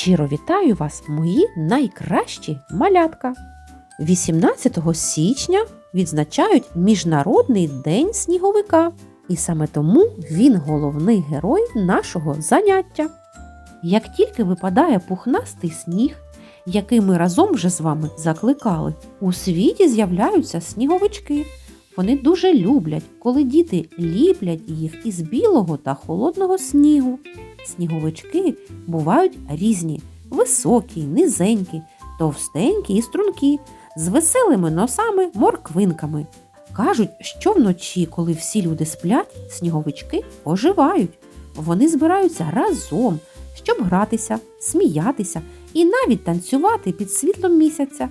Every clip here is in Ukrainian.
Щиро вітаю вас, мої найкращі малятка. 18 січня відзначають Міжнародний день сніговика, і саме тому він головний герой нашого заняття. Як тільки випадає пухнастий сніг, який ми разом вже з вами закликали, у світі з'являються сніговички. Вони дуже люблять, коли діти ліплять їх із білого та холодного снігу. Сніговички бувають різні: високі, низенькі, товстенькі і стрункі, з веселими носами, морквинками. Кажуть, що вночі, коли всі люди сплять, сніговички оживають. Вони збираються разом, щоб гратися, сміятися і навіть танцювати під світлом місяця.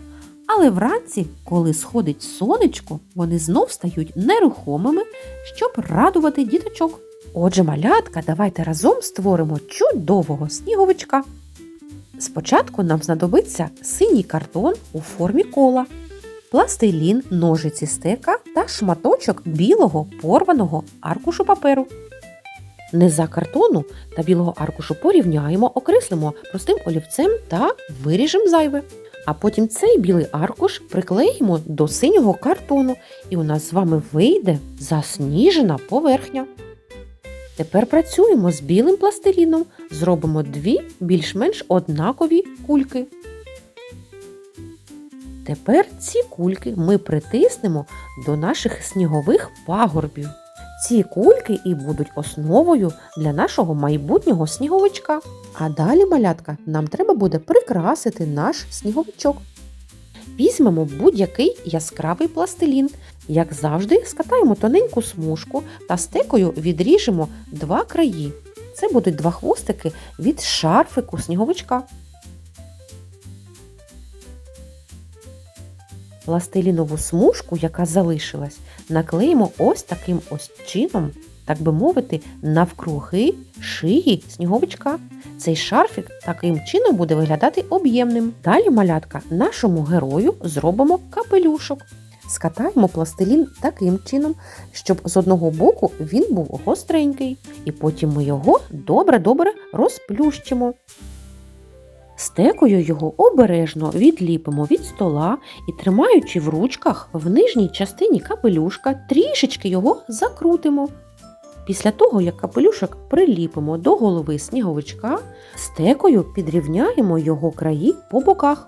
Але вранці, коли сходить сонечко, вони знов стають нерухомими, щоб радувати діточок. Отже, малятка, давайте разом створимо чудового сніговичка. Спочатку нам знадобиться синій картон у формі кола, пластилін, ножиці стека та шматочок білого порваного аркушу паперу. Низа картону та білого аркушу порівняємо, окреслимо простим олівцем та виріжемо зайве. А потім цей білий аркуш приклеїмо до синього картону, і у нас з вами вийде засніжена поверхня. Тепер працюємо з білим пластиліном, зробимо дві більш-менш однакові кульки. Тепер ці кульки ми притиснемо до наших снігових пагорбів. Ці кульки і будуть основою для нашого майбутнього сніговичка. А далі, малятка, нам треба буде прикрасити наш сніговичок. Візьмемо будь-який яскравий пластилін. Як завжди, скатаємо тоненьку смужку та стекою відріжемо два краї. Це будуть два хвостики від шарфику сніговичка. Пластилінову смужку, яка залишилась, наклеїмо ось таким ось чином, так би мовити, навкруги шиї сніговичка. Цей шарфік таким чином буде виглядати об'ємним. Далі, малятка, нашому герою зробимо капелюшок. Скатаємо пластилін таким чином, щоб з одного боку він був гостренький, і потім ми його добре-добре розплющимо. Стекою його обережно відліпимо від стола і, тримаючи в ручках в нижній частині капелюшка, трішечки його закрутимо. Після того, як капелюшок приліпимо до голови сніговичка, стекою підрівняємо його краї по боках.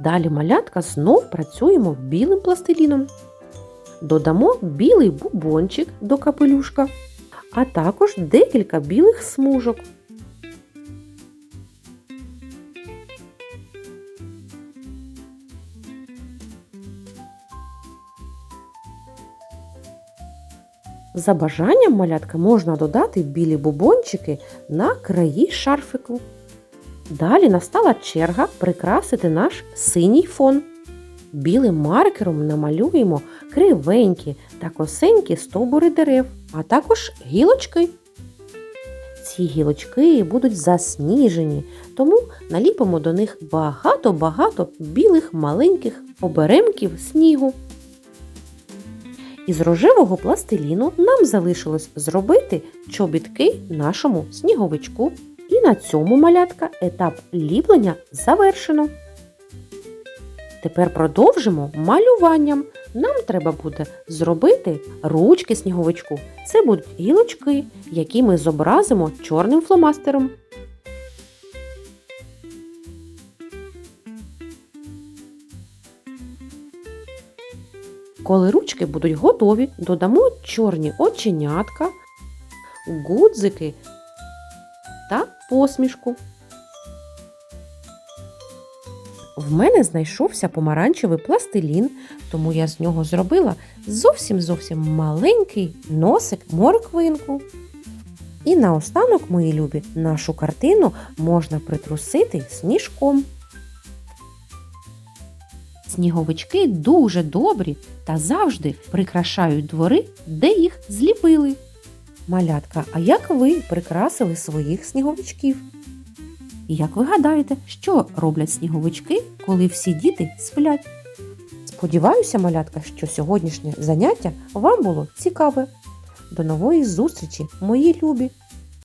Далі малятка знов працюємо білим пластиліном. Додамо білий бубончик до капелюшка, а також декілька білих смужок. За бажанням малятка можна додати білі бубончики на краї шарфику. Далі настала черга прикрасити наш синій фон. Білим маркером намалюємо кривенькі та косенькі стовбури дерев, а також гілочки. Ці гілочки будуть засніжені, тому наліпимо до них багато-багато білих маленьких оберемків снігу. Із рожевого пластиліну нам залишилось зробити чобітки нашому сніговичку. І на цьому малятка етап ліплення завершено. Тепер продовжимо малюванням. Нам треба буде зробити ручки сніговичку. Це будуть гілочки, які ми зобразимо чорним фломастером. Коли ручки будуть готові, додамо чорні оченятка, гудзики та посмішку. В мене знайшовся помаранчевий пластилін, тому я з нього зробила зовсім зовсім маленький носик морквинку. І наостанок, мої любі, нашу картину можна притрусити сніжком. Сніговички дуже добрі та завжди прикрашають двори, де їх зліпили. Малятка, а як ви прикрасили своїх сніговичків? І як ви гадаєте, що роблять сніговички, коли всі діти сплять? Сподіваюся, малятка, що сьогоднішнє заняття вам було цікаве. До нової зустрічі, мої любі!